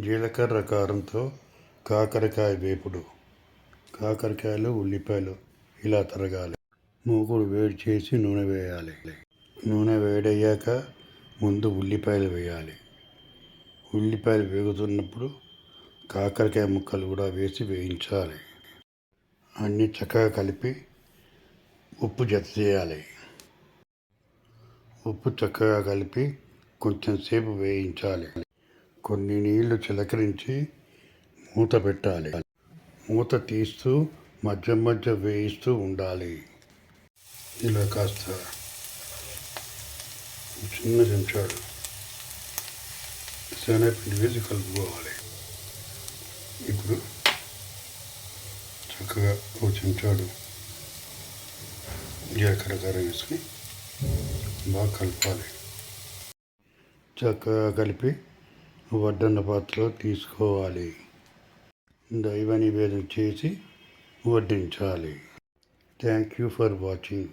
జీలకర్ర కారంతో కాకరకాయ వేపుడు. కాకరకాయలు ఉల్లిపాయలు ఇలా తరగాలి. మూకుడు వేడి చేసి నూనె వేయాలి. నూనె వేడయ్యాక ముందు ఉల్లిపాయలు వేయాలి. ఉల్లిపాయలు వేగుతున్నప్పుడు కాకరకాయ ముక్కలు కూడా వేసి వేయించాలి. అన్నీ చక్కగా కలిపి ఉప్పు జత చేయాలి. ఉప్పు చక్కగా కలిపి కొంచెం సేపు వేయించాలి. కొన్ని నీళ్ళు చిలకరించి మూత పెట్టాలి. మూత తీస్తూ మధ్య మధ్య వేయిస్తూ ఉండాలి. ఇలా కాస్త చిన్న చెంచాడు శనగపిండి వేసి కలుపుకోవాలి. ఇప్పుడు చక్కగా ఓ చెంచాడు జీలకర్ర కర్ర వేసుకుని బాగా కలపాలి. చక్కగా కలిపి వడ్డన్న పాత్రలో తీసుకోవాలి. దైవ నివేదన చేసి వడ్డించాలి. Thank you for watching